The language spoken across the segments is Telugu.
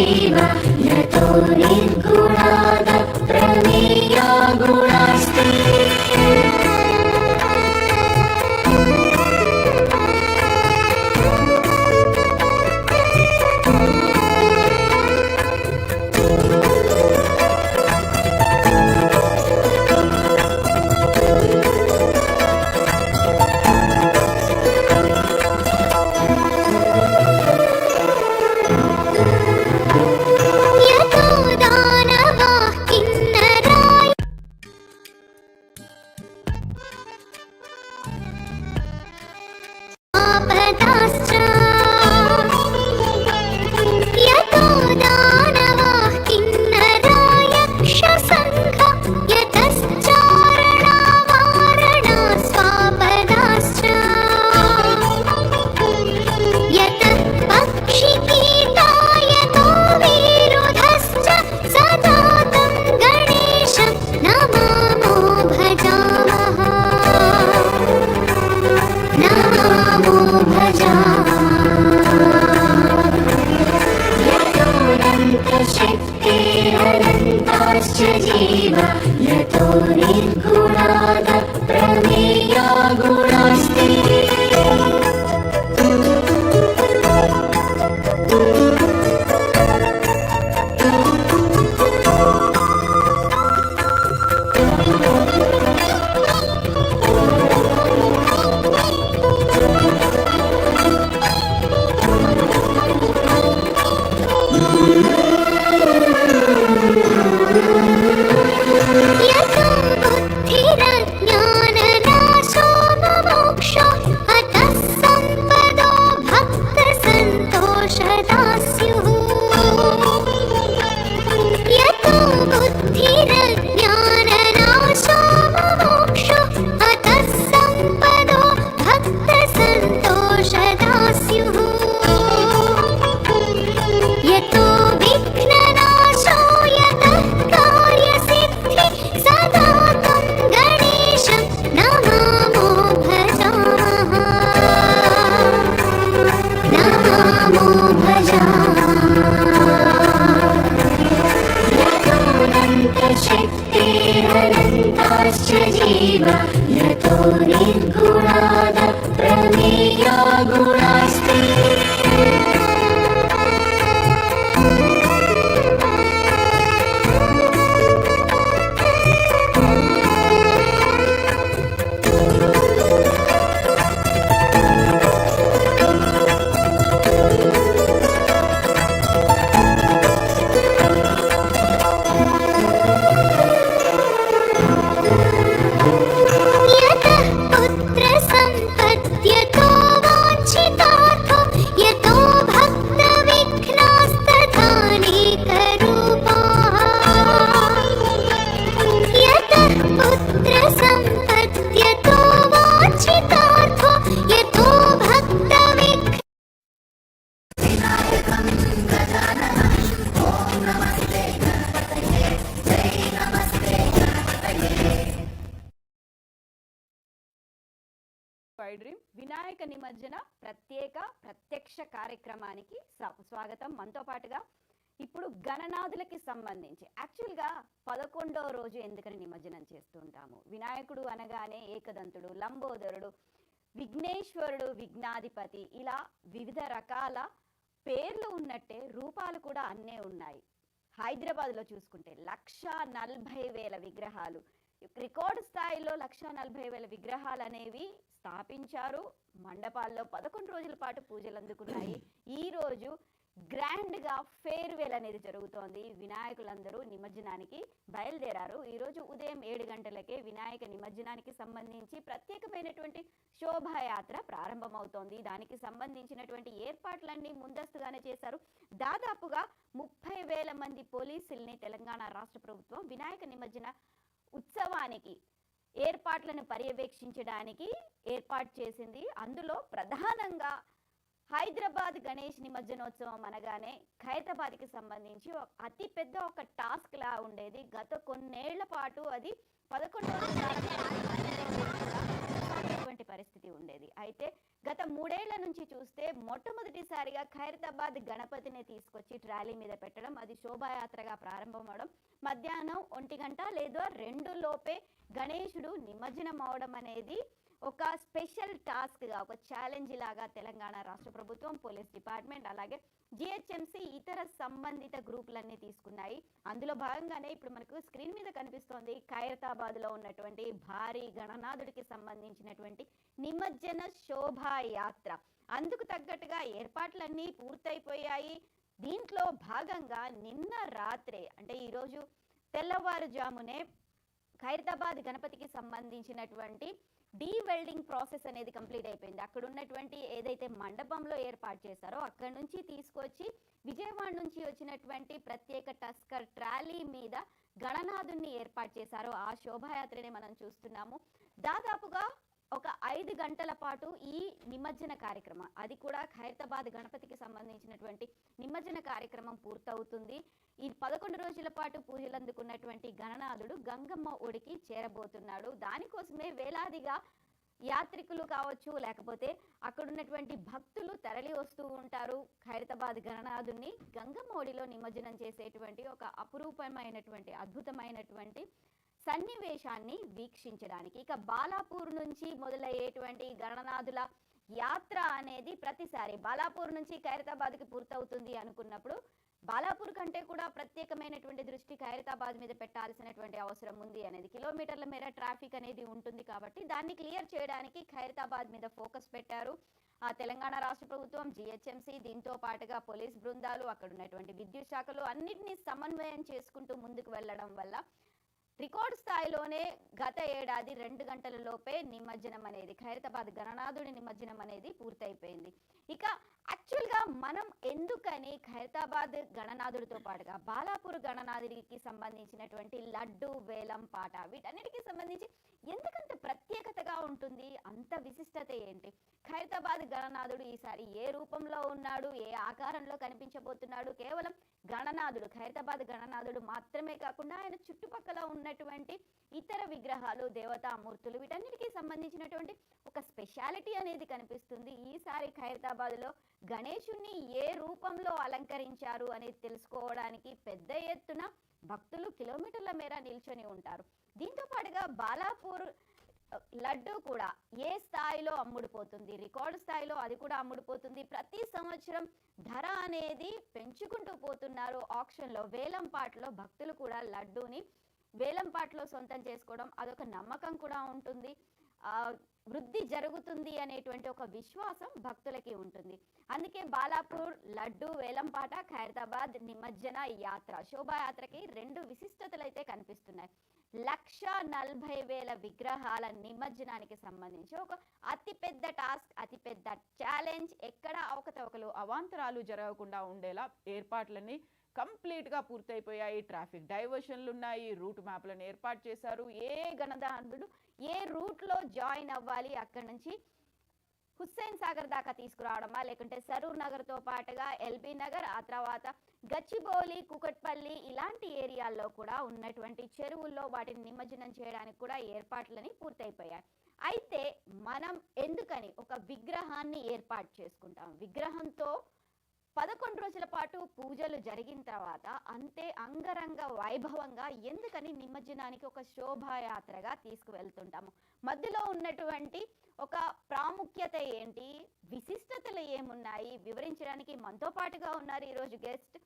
Fatima. गुणाश्च जीव यतो निर्गुणाद వినాయక నిమజ్జన ప్రత్యేక ప్రత్యక్ష కార్యక్రమానికి స్వాగతం. మనతో పాటుగా ఇప్పుడు గణనాథులకి సంబంధించి. యాక్చువల్గా పదకొండవ రోజు ఎందుకని నిమజ్జనం చేస్తుంటాము? వినాయకుడు అనగానే ఏకదంతుడు లంబోదరుడు విఘ్నేశ్వరుడు విఘ్నాధిపతి ఇలా వివిధ రకాల పేర్లు ఉన్నట్టే రూపాలు కూడా అన్నే ఉన్నాయి. హైదరాబాద్లో చూసుకుంటే లక్ష నలభై వేల విగ్రహాలు. రికార్డు స్థాయిలో లక్ష నలభై వేల విగ్రహాలు అనేవి స్థాపించారు. మండపాల్లో పదకొండు రోజుల పాటు పూజలు అందుకున్నాయి. ఈ రోజు గ్రాండ్గా ఫేర్వెల్ అనేది జరుగుతోంది. వినాయకులందరూ నిమజ్జనానికి బయలుదేరారు. ఈ రోజు ఉదయం ఏడు గంటలకే వినాయక నిమజ్జనానికి సంబంధించి ప్రత్యేకమైనటువంటి శోభాయాత్ర ప్రారంభమవుతోంది. దానికి సంబంధించినటువంటి ఏర్పాట్లన్నీ ముందస్తుగానే చేశారు. దాదాపుగా ముప్పై వేల మంది పోలీసుల్ని తెలంగాణ రాష్ట్ర ప్రభుత్వం వినాయక నిమజ్జన ఉత్సవానికి ఏర్పాట్లను పర్యవేక్షించడానికి ఏర్పాటు చేసింది. అందులో ప్రధానంగా హైదరాబాద్ గణేష్ నిమజ్జనోత్సవం అనగానే ఖైరతాబాద్కి సంబంధించి ఒక ఒక టాస్క్ లా ఉండేది. గత కొన్నేళ్ళ పాటు అది పదకొండవ పరిస్థితి ఉండేది. అయితే గత మూడేళ్ళ నుంచి చూస్తే మొట్టమొదటిసారిగా ఖైరతాబాద్ గణపతిని తీసుకొచ్చి ట్రాలీ మీద పెట్టడం అది శోభాయాత్రగా ప్రారంభమవడం మధ్యాహ్నం ఒంటి గంట లేదా రెండు లోపే గణేశుడు నిమజ్జనం అవడం అనేది ఒక స్పెషల్ టాస్క్గా ఒక ఛాలెంజ్ లాగా తెలంగాణ రాష్ట్ర ప్రభుత్వం పోలీస్ డిపార్ట్మెంట్ అలాగే జిహెచ్ఎంసీ ఇతర సంబంధిత గ్రూపులన్నీ తీసుకున్నాయి. అందులో భాగంగానే ఇప్పుడు మనకు స్క్రీన్ మీద కనిపిస్తోంది ఖైరతాబాద్లో ఉన్నటువంటి భారీ గణనాథుడికి సంబంధించినటువంటి నిమజ్జన శోభాయాత్ర. అందుకు తగ్గట్టుగా ఏర్పాట్లన్నీ పూర్తయిపోయాయి. దీంట్లో భాగంగా నిన్న రాత్రే అంటే ఈరోజు తెల్లవారుజామునే ఖైరతాబాద్ గణపతికి సంబంధించినటువంటి డీ వెల్డింగ్ ప్రాసెస్ అనేది కంప్లీట్ అయిపోయింది. అక్కడ ఉన్నటువంటి ఏదైతే మండపంలో ఏర్పాటు చేశారో అక్కడ నుంచి తీసుకొచ్చి విజయవాడ నుంచి వచ్చినటువంటి ప్రత్యేక టస్కర్ ట్రాలీ మీద గణనాథుణ్ణి ఏర్పాటు చేశారో. ఆ శోభాయాత్రని మనం చూస్తున్నాము. దాదాపుగా ఒక ఐదు గంటల పాటు ఈ నిమజ్జన కార్యక్రమం. అది కూడా ఖైరతాబాద్ గణపతికి సంబంధించినటువంటి నిమజ్జన కార్యక్రమం పూర్తవుతుంది. ఈ పదకొండు రోజుల పాటు పూజలు అందుకున్నటువంటి గణనాథుడు గంగమ్మ ఒడికి చేరబోతున్నాడు. దానికోసమే వేలాదిగా యాత్రికులు కావచ్చు లేకపోతే అక్కడ ఉన్నటువంటి భక్తులు తరలి వస్తూ ఉంటారు. ఖైరతాబాద్ గణనాథుని గంగమ్మ ఒడిలో నిమజ్జనం చేసేటువంటి ఒక అపురూపమైనటువంటి అద్భుతమైనటువంటి సన్నివేశాన్ని వీక్షించడానికి. ఇక బాలాపూర్ నుంచి మొదలయ్యేటువంటి గణనాథుల యాత్ర అనేది ప్రతిసారి బాలాపూర్ నుంచి ఖైరతాబాద్కి పూర్తవుతుంది అనుకున్నప్పుడు బాలాపూర్ కంటే కూడా ప్రత్యేకమైనటువంటి దృష్టి ఖైరతాబాద్ మీద పెట్టాల్సినటువంటి అవసరం ఉంది అనేది. కిలోమీటర్ల మేర ట్రాఫిక్ అనేది ఉంటుంది కాబట్టి దాన్ని క్లియర్ చేయడానికి ఖైరతాబాద్ మీద ఫోకస్ పెట్టారు. ఆ తెలంగాణ రాష్ట్ర ప్రభుత్వం జిహెచ్ఎంసీ దీంతో పాటుగా పోలీస్ బృందాలు అక్కడ ఉన్నటువంటి విద్యుత్ శాఖలు అన్నింటినీ సమన్వయం చేసుకుంటూ ముందుకు వెళ్ళడం వల్ల రికార్డ్ స్థాయిలోనే గత ఏడాది రెండు గంటల లోపే నిమజ్జనం అనేది ఖైరతాబాద్ గణనాథుడి నిమజ్జనం అనేది పూర్తయిపోయింది. ఇక యాక్చువల్గా మనం ఎందుకని ఖైరతాబాద్ గణనాథుడితో పాటుగా బాలాపూర్ గణనాథుడికి సంబంధించినటువంటి లడ్డు వేలం పాట వీటన్నిటికీ సంబంధించి ఎందుకంత ప్రత్యేకతగా ఉంటుంది? అంత విశిష్టత ఏంటి? ఖైరతాబాద్ గణనాథుడు ఈసారి ఏ రూపంలో ఉన్నాడు? ఏ ఆకారంలో కనిపించబోతున్నాడు? కేవలం గణనాథుడు ఖైరతాబాద్ గణనాథుడు మాత్రమే కాకుండా ఆయన చుట్టుపక్కల ఉన్నటువంటి ఇతర విగ్రహాలు దేవతామూర్తులు వీటన్నిటికీ సంబంధించినటువంటి ఒక స్పెషాలిటీ అనేది కనిపిస్తుంది. ఈసారి ఖైరతాబాద్లో గణేశుణ్ణి ఏ రూపంలో అలంకరించారు అనేది తెలుసుకోవడానికి పెద్ద ఎత్తున భక్తులు కిలోమీటర్ల మేర నిల్చొని ఉంటారు. దీంతో పాటుగా బాలాపూర్ లడ్డు కూడా ఏ స్థాయిలో అమ్ముడుపోతుంది రికార్డు స్థాయిలో అది కూడా అమ్ముడుపోతుంది. ప్రతి సంవత్సరం ధర అనేది పెంచుకుంటూ పోతున్నారు ఆక్షన్లో. వేలం పాటలో భక్తులు కూడా లడ్డూని వేలం పాటలో సొంతం చేసుకోవడం అదొక నమ్మకం కూడా ఉంటుంది. వృద్ధి జరుగుతుంది అనేటువంటి ఒక విశ్వాసం భక్తులకి ఉంటుంది. అందుకే బాలాపూర్ లడ్డు వేలంపాట ఖైరతాబాద్ నిమజ్జన యాత్ర శోభాయాత్రకి రెండు విశిష్టతలు అయితే కనిపిస్తున్నాయి. లక్ష నలభై వేల విగ్రహాల నిమజ్జనానికి సంబంధించి ఒక అతిపెద్ద టాస్క్ అతిపెద్ద ఛాలెంజ్ ఎక్కడ అవకతవకలు అవాంతరాలు జరగకుండా ఉండేలా ఏర్పాట్లన్నీ కంప్లీట్గా పూర్తయిపోయాయి. ట్రాఫిక్ డైవర్షన్లు ఉన్నాయి రూట్ మ్యాప్లను ఏర్పాటు చేశారు. ఏ గణదానుడు ఏ రూట్లో జాయిన్ అవ్వాలి? అక్కడి నుంచి హుస్సేన్ సాగర్ దాకా తీసుకురావడమా? లేకుంటే సరూర్ నగర్తో పాటుగా ఎల్బీ నగర్ ఆ తర్వాత గచ్చిబౌలి కుకట్పల్లి ఇలాంటి ఏరియాల్లో కూడా ఉన్నటువంటి చెరువుల్లో వాటిని నిమజ్జనం చేయడానికి కూడా ఏర్పాట్లని పూర్తయిపోయాయి. అయితే మనం ఎందుకని ఒక విగ్రహాన్ని ఏర్పాటు చేసుకుంటాం? విగ్రహంతో పదకొండు రోజుల పాటు పూజలు జరిగిన తర్వాత అంతే అంగరంగ వైభవంగా ఎందుకని నిమజ్జనానికి ఒక శోభాయాత్రగా తీసుకువెళ్తుంటాము? మధ్యలో ఉన్నటువంటి ఒక ప్రాముఖ్యత ఏంటి? విశిష్టతలు ఏమున్నాయి? వివరించడానికి మనతో పాటుగా ఉన్నారు ఈరోజు గెస్ట్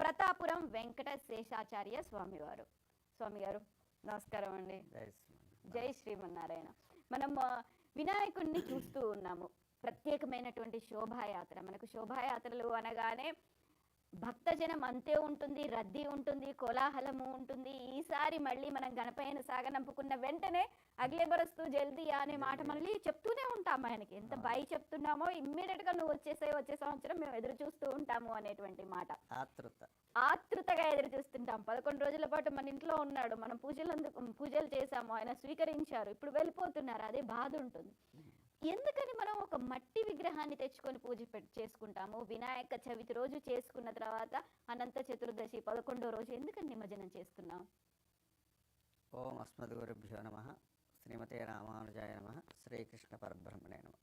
ప్రతాపురం వెంకట శేషాచార్య స్వామివారు. స్వామి గారు నమస్కారం అండి. జై శ్రీమన్ జై శ్రీమన్నారాయణ. మనం వినాయకుడిని చూస్తూ ఉన్నాము. ప్రత్యేకమైనటువంటి శోభాయాత్ర. మనకు శోభాయాత్రలు అనగానే భక్తజనం అంతే ఉంటుంది రద్దీ ఉంటుంది కోలాహలము ఉంటుంది. ఈసారి మళ్ళీ మనం గణపయ్యను సాగనంపుకున్న వెంటనే అగ్లే బరస్తూ జల్దీ అనే మాట మళ్ళీ చెప్తూనే ఉంటాం ఆయనకి. ఎంత బై చెప్తున్నామో ఇమ్మీడియట్గా నువ్వు వచ్చేసే వచ్చే సంవత్సరం మేము ఎదురు చూస్తూ ఉంటాము అనేటువంటి మాట. ఆతృత. ఆతృతగా ఎదురు చూస్తుంటాం. పదకొండు రోజుల పాటు మన ఇంట్లో ఉన్నాడు. మనం పూజలు పూజలు చేశాము. ఆయన స్వీకరించారు. ఇప్పుడు వెళ్ళిపోతున్నారు. అదే బాధ ఉంటుంది. ఎందుకని మనం ఒక మట్టి విగ్రహాన్ని తెచ్చుకొని పూజ చేసుకుంటాము? వినాయక చవితి రోజు చేసుకున్న తర్వాత అనంత చతుర్దశి పదకొండో రోజు ఎందుకని నిమజ్జనం చేస్తున్నాం ఓం అస్మద్గురుభ్యో నమ. శ్రీమతే రామానుజాయ నమ. శ్రీకృష్ణ పరబ్రహ్మణే నమ.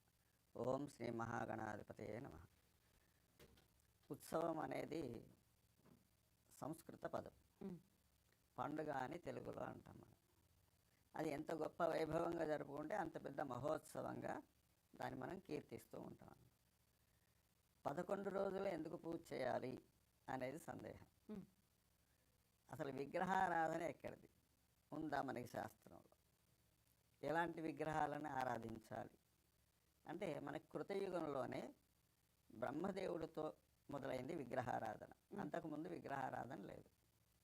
ఓం శ్రీ మహాగణాధిపతయే నమ. ఉత్సవం అనేది సంస్కృత పదం. పండుగ అని తెలుగులో అంటాం అది ఎంత గొప్ప వైభవంగా జరుపుకుంటే అంత పెద్ద మహోత్సవంగా దాన్ని మనం కీర్తిస్తూ ఉంటాం. పదకొండు రోజులు ఎందుకు పూజ చేయాలి అనేది సందేహం. అసలు విగ్రహారాధన ఎక్కడిది? ఉందా మనకి శాస్త్రంలో? ఎలాంటి విగ్రహాలను ఆరాధించాలి? అంటే మన కృతయుగంలోనే బ్రహ్మదేవుడితో మొదలైంది విగ్రహారాధన. అంతకుముందు విగ్రహారాధన లేదు.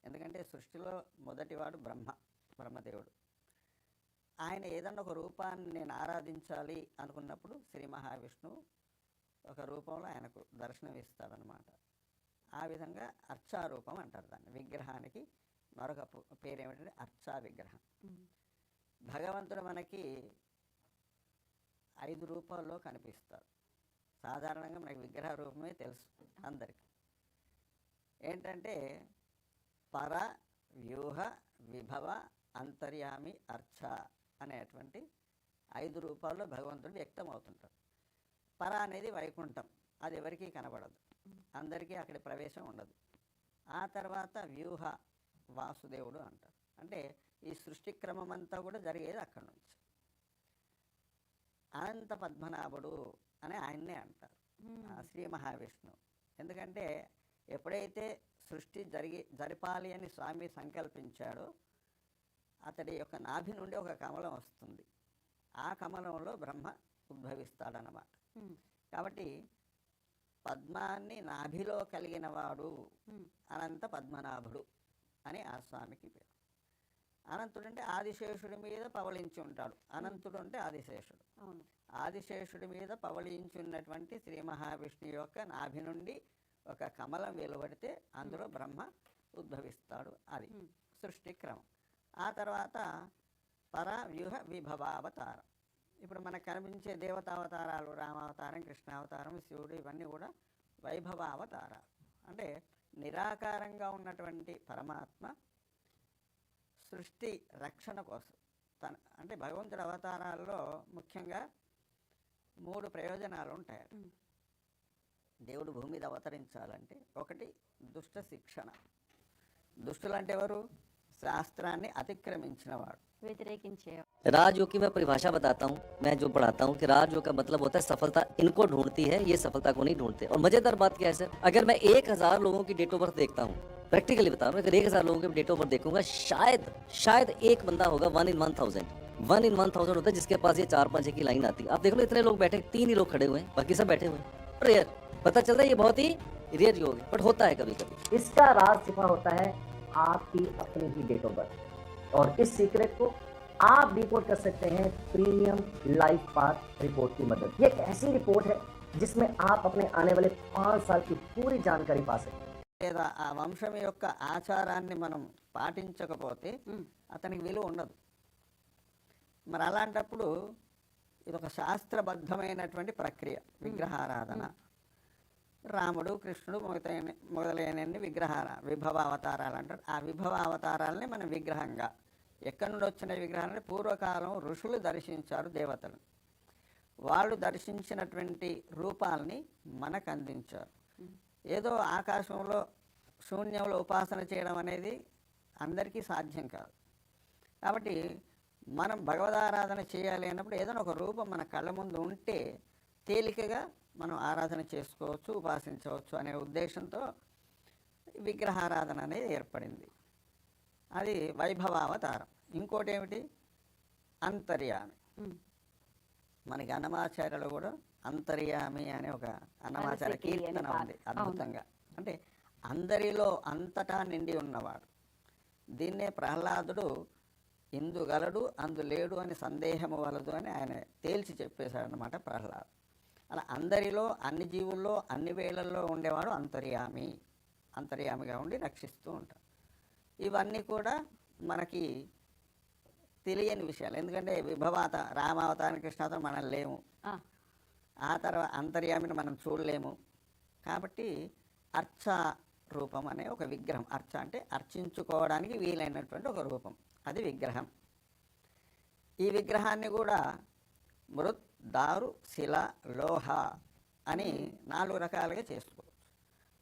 ఎందుకంటే సృష్టిలో మొదటివాడు బ్రహ్మ బ్రహ్మదేవుడు. ఆయన ఏదన్నా ఒక రూపాన్ని నేను ఆరాధించాలి అనుకున్నప్పుడు శ్రీ మహావిష్ణువు ఒక రూపంలో ఆయనకు దర్శనం ఇస్తాడనమాట ఆ విధంగా అర్చారూపం అంటారు దాన్ని. విగ్రహానికి మరొక పేరు ఏమిటంటే అర్చా విగ్రహం. భగవంతుడు మనకి ఐదు రూపాల్లో కనిపిస్తారు సాధారణంగా మనకి విగ్రహ రూపమే తెలుసు అందరికి. ఏంటంటే పర వ్యూహ విభవ అంతర్యామి అర్చ అనేటువంటి ఐదు రూపాల్లో భగవంతుడు వ్యక్తం అవుతుంటాడు పర అనేది వైకుంఠం. అది ఎవరికీ కనబడదు. అందరికీ అక్కడ ప్రవేశం ఉండదు. ఆ తర్వాత వ్యూహ వాసుదేవుడు అంటారు అంటే ఈ సృష్టి క్రమం అంతా కూడా జరిగేది అక్కడి నుంచి. అనంత పద్మనాభుడు అని ఆయన్నే అంటారు. శ్రీ మహావిష్ణువు. ఎందుకంటే ఎప్పుడైతే సృష్టి జరిగి జరపాలి అని స్వామి సంకల్పించాడో అతడి యొక్క నాభి నుండి ఒక కమలం వస్తుంది. ఆ కమలంలో బ్రహ్మ ఉద్భవిస్తాడనమాట. కాబట్టి పద్మాన్ని నాభిలో కలిగిన వాడు. అనంత పద్మనాభుడు అని ఆ స్వామికి పేరు. అనంతుడు అంటే ఆదిశేషుడి మీద పవళించి ఉంటాడు. అనంతుడు అంటే ఆదిశేషుడు. ఆదిశేషుడి మీద పవళించి ఉన్నటువంటి శ్రీ మహావిష్ణు యొక్క నాభి నుండి ఒక కమలం వెలువడితే అందులో బ్రహ్మ ఉద్భవిస్తాడు. అది. సృష్టి క్రమం. ఆ తర్వాత పర వ్యూహ విభవావతారం. ఇప్పుడు మనకు కనిపించే దేవతావతారాలు రామావతారం కృష్ణావతారం శివుడు ఇవన్నీ కూడా వైభవావతారాలు. అంటే నిరాకారంగా ఉన్నటువంటి పరమాత్మ సృష్టి రక్షణ కోసం తన అంటే భగవంతుడి అవతారాల్లో ముఖ్యంగా మూడు ప్రయోజనాలు ఉంటాయి. దేవుడు భూమి మీద అవతరించాలంటే ఒకటి దుష్ట శిక్షణ. దుష్టులు అంటే ఎవరు? శాస్త్రాన్ని అతిక్రమించినవాడు వ్యతిరేకించే राजयोग की मैं परिभाषा बताता हूँ मैं जो पढ़ाता हूँ कि राजयोग का मतलब होता है सफलता इनको ढूंढती है ये सफलता को नहीं ढूंढते और मजेदार बात क्या है सर अगर मैं एक हजार लोगों की डेट ऑफ बर्थ देखता हूँ प्रैक्टिकली बता रहा हूँ अगर एक हजार लोगों की डेट ऑफ बर्थ देखूंगा शायद शायद एक बंदा होगा one in one thousand one in one thousand होता है जिसके पास ये चार पांच की लाइन आती है आप देख लो इतने लोग बैठे तीन ही लोग खड़े हुए हैं बाकी सब बैठे हुए हैं रेयर पता चलता है ये बहुत ही रेयर योग है बट होता है कभी कभी इसका राज छिपा होता है आपकी अपनी ही डेट ऑफ बर्थ और इस सीक्रेट को आप डिकोड कर सकते हैं प्रीमियम लाइफ पाथ रिपोर्ट की मदद ये एक ऐसी रिपोर्ट है जिसमें आप अपने आने वाले पाँच साल की पूरी जानकारी पा सकते हैं లేదా ఆ వంశం యొక్క ఆచారాన్ని మనం పాటించకపోతే అతనికి విలువ ఉండదు మరి అలాంటప్పుడు ఇది ఒక శాస్త్రబద్ధమైనటువంటి ప్రక్రియ విగ్రహారాధన రాముడు కృష్ణుడు మొదలైన మొదలైన విగ్రహాల విభవ అవతారాలు అంటారు ఆ విభవ అవతారాలని మనం విగ్రహంగా ఎక్కడి నుండి వచ్చిన విగ్రహాలని పూర్వకాలం ఋషులు దర్శించారు దేవతలు. వాళ్ళు దర్శించినటువంటి రూపాల్ని మనకు అందించారు. ఏదో ఆకాశంలో శూన్యంలో ఉపాసన చేయడం అనేది అందరికీ సాధ్యం కాదు. కాబట్టి మనం భగవదారాధన చేయాలి అన్నప్పుడు ఏదైనా ఒక రూపం మన కళ్ళ ముందు ఉంటే తేలికగా మనం ఆరాధన చేసుకోవచ్చు ఉపాసించవచ్చు అనే ఉద్దేశంతో విగ్రహారాధన అనేది ఏర్పడింది. అది వైభవావతారం. ఇంకోటి ఏమిటి అంతర్యామి మనకి అన్నమాచార్యులు కూడా అంతర్యామి అనే ఒక అన్నమాచార్య కీర్తన. ఉంది అద్భుతంగా. అంటే అందరిలో అంతటా నిండి ఉన్నవాడు. దీన్నే ప్రహ్లాదుడు ఇందుగలడు అందు లేడు అని సందేహము వలదు అని ఆయన తేల్చి చెప్పేశాడు అనమాట ప్రహ్లాద్. అలా అందరిలో అన్ని జీవుల్లో అన్ని వేళల్లో ఉండేవాడు అంతర్యామి. అంతర్యామిగా ఉండి రక్షిస్తూ ఉంటాడు. ఇవన్నీ కూడా మనకి తెలియని విషయాలు. ఎందుకంటే విభవాత రామావతారం కృష్ణావతారం మనం లేము. ఆ, ఆ తర్వాత అంతర్యామిని మనం చూడలేము. కాబట్టి అర్చ రూపం అనే ఒక విగ్రహం. అర్చ అంటే అర్చించుకోవడానికి వీలైనటువంటి ఒక రూపం. అది విగ్రహం. ఈ విగ్రహాన్ని కూడా మృత్ దారు శిల లోహ అని నాలుగు రకాలుగా చేసుకోవచ్చు.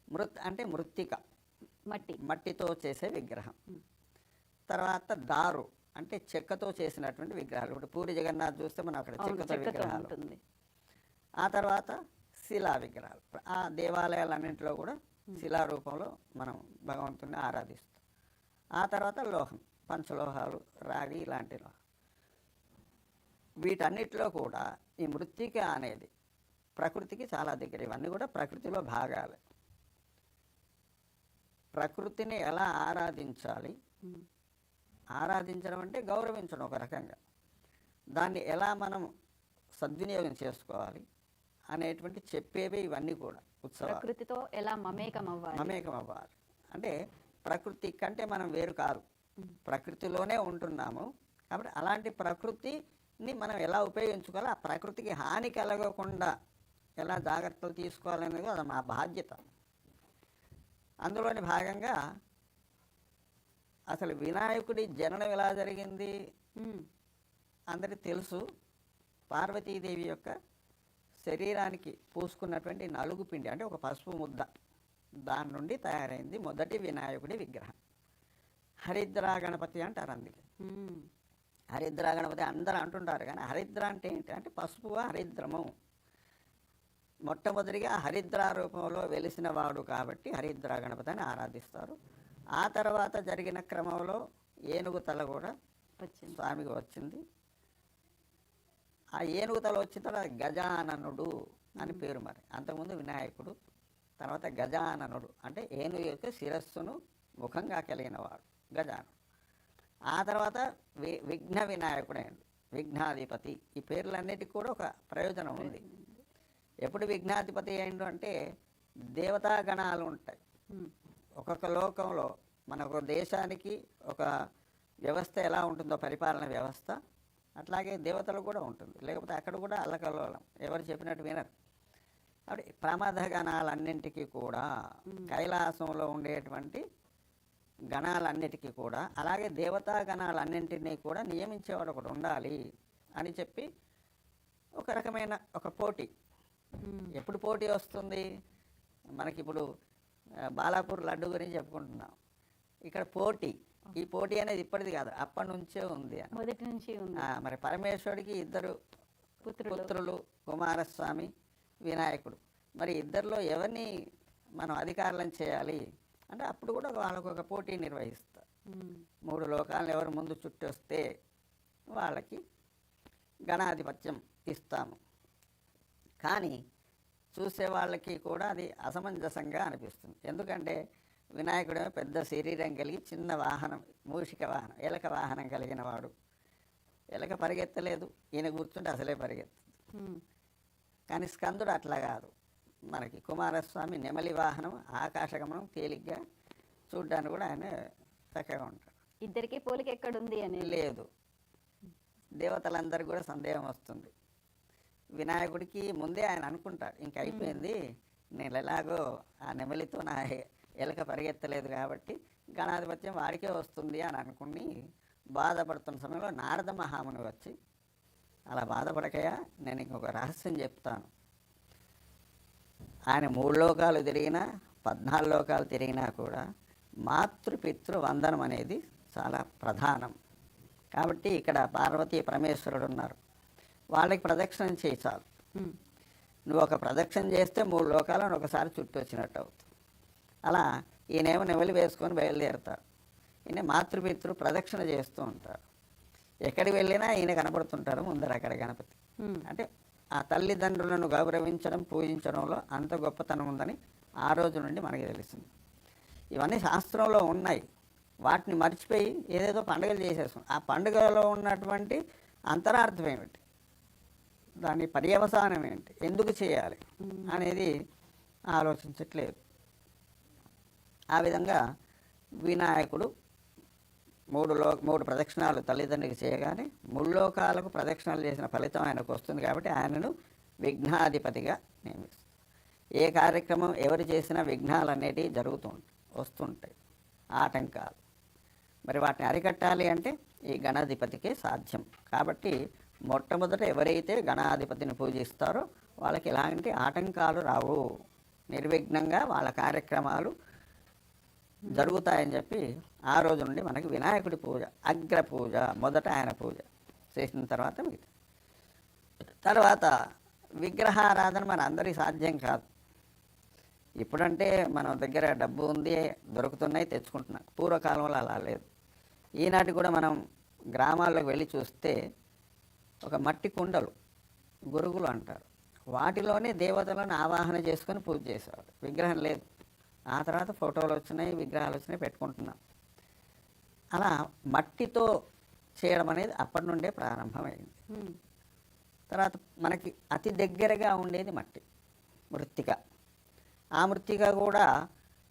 మృత్ అంటే మృత్తిక. మట్టి. మట్టితో చేసే విగ్రహం. తర్వాత దారు అంటే చెక్కతో చేసినటువంటి విగ్రహాలు. ఇప్పుడు పూరి జగన్నాథ్ చూస్తే మనం అక్కడ చెక్కతో విగ్రహాలు. ఉంటుంది. ఆ తర్వాత శిలా విగ్రహాలు. ఆ దేవాలయాలన్నింటిలో కూడా శిలా రూపంలో మనం భగవంతుని ఆరాధిస్తాం. ఆ తర్వాత లోహం. పంచలోహాలు రాగి ఇలాంటి లోహం వీటన్నిటిలో కూడా ఈ మృత్తిక అనేది ప్రకృతికి చాలా దగ్గర. ఇవన్నీ కూడా ప్రకృతిలో భాగాలే. ప్రకృతిని ఎలా ఆరాధించాలి. ఆరాధించడం అంటే గౌరవించడం ఒక రకంగా. దాన్ని ఎలా మనం సద్వినియోగం చేసుకోవాలి అనేటువంటి చెప్పేవే ఇవన్నీ కూడా ఉత్సవాలు. ప్రకృతితో ఎలా మమేకం అవ్వాలి మమేకం అవ్వాలి అంటే ప్రకృతి కంటే మనం వేరు కాదు. ప్రకృతిలోనే ఉంటున్నాము. కాబట్టి అలాంటి ప్రకృతిని మనం ఎలా ఉపయోగించుకోవాలి ఆ ప్రకృతికి హాని కలగకుండా ఎలా జాగ్రత్తలు తీసుకోవాలనేది అది మా బాధ్యత. అందులోని భాగంగా అసలు వినాయకుడి జననం ఎలా జరిగింది. అందరికీ తెలుసు పార్వతీదేవి యొక్క శరీరానికి పూసుకున్నటువంటి నలుగు పిండి అంటే ఒక పసుపు ముద్ద. దాని నుండి తయారైంది మొదటి వినాయకుడి విగ్రహం. హరిద్రా గణపతి అంటారు అందుకే. హరిద్రా గణపతి అందరూ అంటుంటారు కానీ హరిద్ర అంటే ఏంటి? అంటే పసుపు హరిద్రము? మొట్టమొదటిగా హరిద్రా రూపంలో వెలిసిన వాడు కాబట్టి హరిద్రా గణపతి అని ఆరాధిస్తారు. ఆ తర్వాత జరిగిన క్రమంలో ఏనుగు తల కూడా వచ్చింది. స్వామికి వచ్చింది. ఆ ఏనుగు తల వచ్చిన తర్వాత గజాననుడు అని పేరు మరి. అంతకుముందు వినాయకుడు తర్వాత గజాననుడు. అంటే ఏనుగు యొక్క శిరస్సును ముఖంగా కలిగిన వాడు గజానుడు ఆ తర్వాత వి విఘ్న వినాయకుడు విఘ్నాధిపతి. ఈ పేర్లన్నిటికీ కూడా ఒక ప్రయోజనం ఉంది. ఎప్పుడు విఘ్నాధిపతి అయిండు అంటే దేవతా గణాలు ఉంటాయి. ఒక్కొక్క లోకంలో మన ఒక దేశానికి ఒక వ్యవస్థ ఎలా ఉంటుందో పరిపాలన వ్యవస్థ అట్లాగే దేవతలు కూడా ఉంటుంది. లేకపోతే అక్కడ కూడా అల్లకల్లోలం. ఎవరు చెప్పినట్టు వినరు. కాబట్టి ప్రమాద గణాలన్నింటికీ కూడా కైలాసంలో ఉండేటువంటి గణాలన్నిటికీ కూడా అలాగే దేవతా గణాలన్నింటినీ కూడా నియమించేవాడు ఒకడు ఉండాలి అని చెప్పి ఒక రకమైన ఒక పోటీ. ఎప్పుడు పోటీ వస్తుంది? మనకి ఇప్పుడు బాలాపూర్ లడ్డు గురించి చెప్పుకుంటున్నాం. ఇక్కడ పోటీ. ఈ పోటీ అనేది ఇప్పటిది కాదు అప్పటి నుంచే ఉంది మొదటి నుంచి మరి పరమేశ్వరుడికి ఇద్దరు పుత్రులు కుమారస్వామి వినాయకుడు. మరి ఇద్దరిలో ఎవరిని మనం అధికారులను చేయాలి? అంటే అప్పుడు కూడా వాళ్ళకు ఒక పోటీ నిర్వహిస్తారు. మూడు లోకాలను ఎవరు ముందు చుట్టొస్తే వాళ్ళకి గణాధిపత్యం ఇస్తాము. కానీ చూసే వాళ్ళకి కూడా అది అసమంజసంగా అనిపిస్తుంది. ఎందుకంటే వినాయకుడు పెద్ద శరీరం కలిగి చిన్న వాహనం మూషిక వాహనం ఎలక వాహనం కలిగిన వాడు. ఎలక పరిగెత్తలేదు. ఈయన కూర్చుంటే అసలే పరిగెత్తదు. కానీ స్కందుడు అట్లా కాదు. మనకి కుమారస్వామి నెమలి వాహనం ఆకాశగమనం తేలిగ్గా చూడ్డానికి కూడా ఆయన చక్కగా ఉంటాడు. ఇద్దరికి పోలిక ఎక్కడుంది అని? లేదు. దేవతలందరికీ కూడా సందేహం వస్తుంది. వినాయకుడికి ముందే ఆయన అనుకుంటాడు ఇంక అయిపోయింది. నేను ఎలాగో ఆ నెమలితో నా ఎలక పరిగెత్తలేదు కాబట్టి గణాధిపత్యం వాడికే వస్తుంది అని అనుకుని బాధపడుతున్న సమయంలో నారద మహాముని వచ్చి అలా బాధపడకయా నేను ఇంకొక రహస్యం చెప్తాను. ఆయన మూడు లోకాలు తిరిగినా పద్నాలుగు లోకాలు తిరిగినా కూడా మాతృపితృ వందనం అనేది చాలా ప్రధానం. కాబట్టి ఇక్కడ పార్వతీ పరమేశ్వరుడు ఉన్నారు. వాళ్ళకి ప్రదక్షిణం చేయి చాలు. నువ్వు ఒక ప్రదక్షిణ చేస్తే మూడు లోకాలను ఒకసారి చుట్టూ వచ్చినట్టు అవుతుంది. అలా ఈయనేమో నెమలి వేసుకొని బయలుదేరుతాడు. ఈయన మాతృపితృ ప్రదక్షిణ చేస్తూ ఉంటారు ఎక్కడికి వెళ్ళినా ఈయన కనపడుతుంటారు ముందర అక్కడ గణపతి. అంటే ఆ తల్లిదండ్రులను గౌరవించడం పూజించడంలో అంత గొప్పతనం ఉందని ఆ రోజు నుండి మనకి తెలిసింది ఇవన్నీ శాస్త్రంలో ఉన్నాయి. వాటిని మర్చిపోయి ఏదేదో పండుగలు చేసేస్తాం. ఆ పండుగలో ఉన్నటువంటి అంతరార్థం ఏమిటి? దాని పర్యవసానం ఏంటి? ఎందుకు చేయాలి అనేది ఆలోచించట్లేదు. ఆ విధంగా వినాయకుడు మూడు లో మూడు ప్రదక్షిణాలు తల్లిదండ్రికి చేయగానే ముల్లోకాలకు ప్రదక్షిణాలు చేసిన ఫలితం ఆయనకు వస్తుంది కాబట్టి ఆయనను విఘ్నాధిపతిగా నియమిస్తుంది ఏ కార్యక్రమం ఎవరు చేసినా విఘ్నాలు అనేటివి జరుగుతూ ఉంటాయి వస్తుంటాయి ఆటంకాలు. మరి వాటిని అరికట్టాలి అంటే ఈ గణాధిపతికే సాధ్యం. కాబట్టి మొట్టమొదట ఎవరైతే గణాధిపతిని పూజిస్తారో వాళ్ళకి ఎలాంటి ఆటంకాలు రావు. నిర్విఘ్నంగా వాళ్ళ కార్యక్రమాలు జరుగుతాయని చెప్పి ఆ రోజు నుండి మనకి వినాయకుడి పూజ అగ్ర పూజ మొదట ఆయన పూజ చేసిన తర్వాత మిగతా. తర్వాత విగ్రహారాధన మన అందరికీ సాధ్యం కాదు. ఇప్పుడంటే మన దగ్గర డబ్బు ఉంది దొరుకుతున్నాయి తెచ్చుకుంటున్నాం. పూర్వకాలంలో అలా లేదు. ఈనాటి కూడా మనం గ్రామాల్లోకి వెళ్ళి చూస్తే ఒక మట్టి కుండలు గురుగులు అంటారు. వాటిలోనే దేవతలను ఆవాహన చేసుకొని పూజ చేసేవారు. విగ్రహం లేదు. ఆ తర్వాత ఫోటోలు వచ్చినాయి విగ్రహాలు వచ్చినాయి పెట్టుకుంటున్నాం. అలా మట్టితో చేయడం అనేది అప్పటి నుండే ప్రారంభమైంది. తర్వాత మనకి అతి దగ్గరగా ఉండేది మట్టి మృత్తిక ఆ మృత్తిక కూడా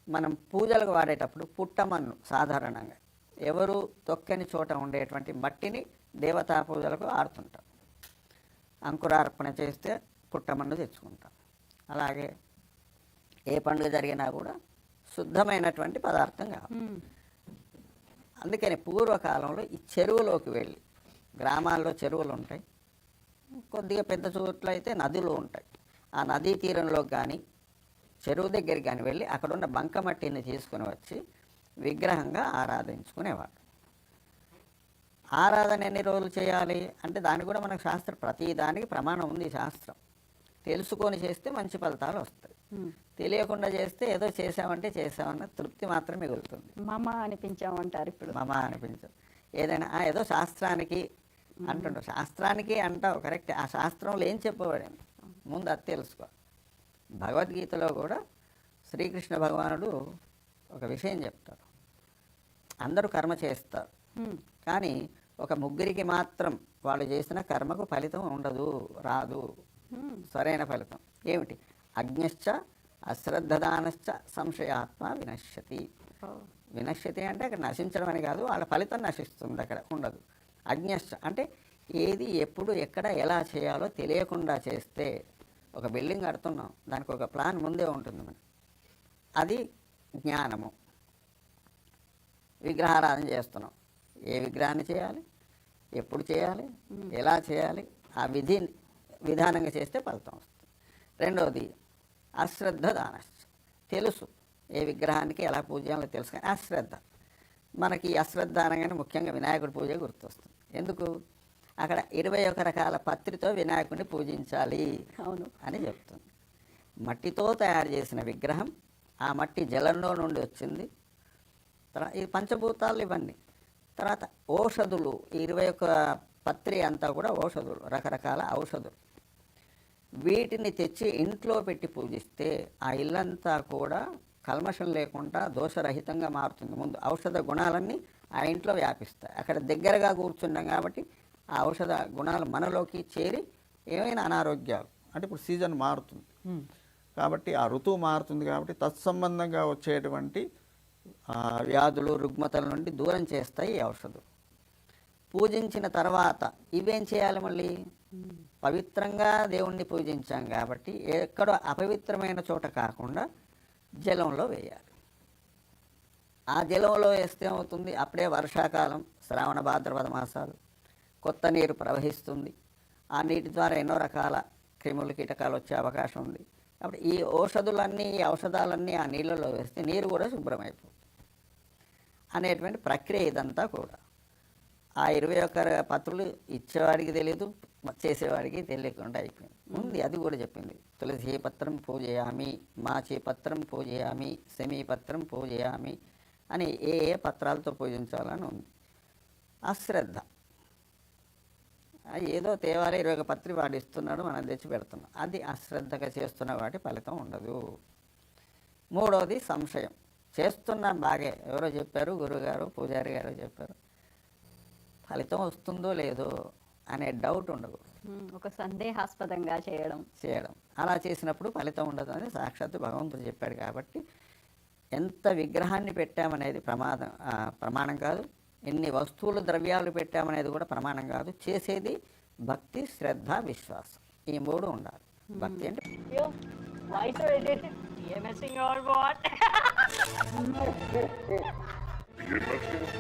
మనం పూజలకు వాడేటప్పుడు పుట్టమన్ను సాధారణంగా. ఎవరు తొక్కని చోట ఉండేటువంటి మట్టిని దేవతా పూజలకు ఆడుతుంటాం అంకురార్పణ చేస్తే పుట్టమన్ను తెచ్చుకుంటాం. అలాగే ఏ పండుగ జరిగినా కూడా శుద్ధమైనటువంటి పదార్థం కావాలి. అందుకని పూర్వకాలంలో ఈ చెరువులోకి వెళ్ళి గ్రామాల్లో చెరువులు ఉంటాయి. కొద్దిగా పెద్ద చోట్ల అయితే నదులు ఉంటాయి. ఆ నదీ తీరంలో కానీ చెరువు దగ్గరికి కానీ వెళ్ళి అక్కడున్న బంకమట్టిని తీసుకుని వచ్చి విగ్రహంగా ఆరాధించుకునేవాడు. ఆరాధన ఎన్ని రోజులు చేయాలి అంటే దానికి కూడా మనకు శాస్త్ర ప్రతి దానికి ప్రమాణం ఉంది శాస్త్రం. తెలుసుకొని చేస్తే మంచి ఫలితాలు వస్తాయి. తెలియకుండా చేస్తే ఏదో చేసామంటే చేసామన్న తృప్తి మాత్రం మిగులుతుంది. మమ అనిపించామంటారు ఇప్పుడు. మమ అనిపించదు. ఏదైనా "ఆ, ఏదో శాస్త్రానికి అంటుంటారు శాస్త్రానికి అంటావు కరెక్ట్. ఆ శాస్త్రంలో ఏం చెప్పబడింది? ముందు అది తెలుసుకో. భగవద్గీతలో కూడా శ్రీకృష్ణ భగవానుడు ఒక విషయం చెప్తారు అందరూ కర్మ చేస్తారు. కానీ ఒక ముగ్గురికి మాత్రం వాళ్ళు చేసిన కర్మకు ఫలితం ఉండదు రాదు. సరైన ఫలితం. ఏమిటి? అజ్ఞశ్చ అశ్రద్ధదానశ్చ సంశయాత్మ వినశ్యతి. వినశ్యతి అంటే అక్కడ నశించడం అని కాదు వాళ్ళ ఫలితం నశిస్తుంది అక్కడ ఉండదు. అజ్ఞశ్చ అంటే ఏది ఎప్పుడు ఎక్కడ ఎలా చేయాలో తెలియకుండా చేస్తే ఒక బిల్డింగ్ కడుతున్నాం దానికి ఒక ప్లాన్ ముందే ఉంటుంది మనకి. అది జ్ఞానము. విగ్రహారాధన చేస్తున్నాం. ఏ విగ్రహాన్ని చేయాలి? ఎప్పుడు చేయాలి? ఎలా చేయాలి? ఆ విధి విధానంగా చేస్తే ఫలితం వస్తుంది. రెండవది అశ్రద్ధ దానశ్చ తెలుసు. ఏ విగ్రహానికి ఎలా పూజ చేయాలో తెలుసు కానీ అశ్రద్ధ. మనకి అశ్రద్ధ అనగానే ముఖ్యంగా వినాయకుడి పూజ గుర్తొస్తుంది. ఎందుకు? అక్కడ ఇరవై ఒక రకాల పత్రితో వినాయకుడిని పూజించాలి అవును. అని చెప్తుంది. మట్టితో తయారు చేసిన విగ్రహం ఆ మట్టి జలంలో నుండి వచ్చింది. తర్వాత ఈ పంచభూతాలు ఇవన్నీ. తర్వాత ఔషధులు ఈ ఇరవై ఒక పత్రి అంతా కూడా ఔషధులు రకరకాల ఔషధులు. వీటిని తెచ్చి ఇంట్లో పెట్టి పూజిస్తే ఆ ఇల్లంతా కూడా కల్మషం లేకుండా దోషరహితంగా మారుతుంది. ముందు ఔషధ గుణాలన్నీ ఆ ఇంట్లో వ్యాపిస్తాయి. అక్కడ దగ్గరగా కూర్చున్నాం కాబట్టి ఆ ఔషధ గుణాలు మనలోకి చేరి ఏమైనా అనారోగ్యాలు అంటే ఇప్పుడు సీజన్ మారుతుంది. కాబట్టి ఆ ఋతువు మారుతుంది కాబట్టి తత్సంబంధంగా వచ్చేటువంటి ఆ, వ్యాధులు రుగ్మతల నుండి దూరం చేస్తాయి ఈ ఔషధం. పూజించిన తర్వాత ఇవేం చేయాలి మళ్ళీ? పవిత్రంగా దేవుణ్ణి పూజించాం కాబట్టి ఎక్కడో అపవిత్రమైన చోట కాకుండా జలంలో వేయాలి. ఆ జలంలో వేస్తే ఏమవుతుంది? అప్పుడే వర్షాకాలం శ్రావణ భాద్రపద మాసాలు. కొత్త నీరు ప్రవహిస్తుంది. ఆ నీటి ద్వారా ఎన్నో రకాల క్రిములు కీటకాలు వచ్చే అవకాశం ఉంది. కాబట్టి ఈ ఔషధులన్నీ ఈ ఔషధాలన్నీ ఆ నీళ్ళలో వేస్తే నీరు కూడా శుభ్రమైపోతుంది అనేటువంటి ప్రక్రియ ఇదంతా కూడా. ఆ ఇరవై ఒక్క పత్రులు ఇచ్చేవాడికి తెలియదు చేసేవాడికి తెలియకుండా అయిపోయింది. ఉంది అది కూడా చెప్పింది. తులసి పత్రం పూజయామి మాచి పత్రం పూజయామి సెమీ పత్రం పూజయామి అని ఏ ఏ పత్రాలతో పూజించాలని ఉంది. అశ్రద్ధ. ఏదో తేవాలి ఇరవై ఒక పత్రి వాడు ఇస్తున్నాడు మనం తెచ్చి పెడుతున్నాం. అది అశ్రద్ధగా చేస్తున్న వాటి ఫలితం ఉండదు. మూడవది సంశయం. చేస్తున్నాం బాగే. ఎవరో చెప్పారు గురుగారు పూజారి గారు చెప్పారు. ఫలితం వస్తుందో లేదో అనే డౌట్ ఉండదు. ఒక సందేహాస్పదంగా చేయడం. చేయడం. అలా చేసినప్పుడు ఫలితం ఉండదు అని సాక్షాత్తు భగవంతుడు చెప్పాడు కాబట్టి ఎంత విగ్రహాన్ని పెట్టామనేది ప్రమాదం ఆ, ప్రమాణం కాదు. ఎన్ని వస్తువులు ద్రవ్యాలు పెట్టామనేది కూడా ప్రమాణం కాదు. చేసేది భక్తి శ్రద్ధ విశ్వాసం. ఈ మూడు ఉండాలి. భక్తి అంటే what?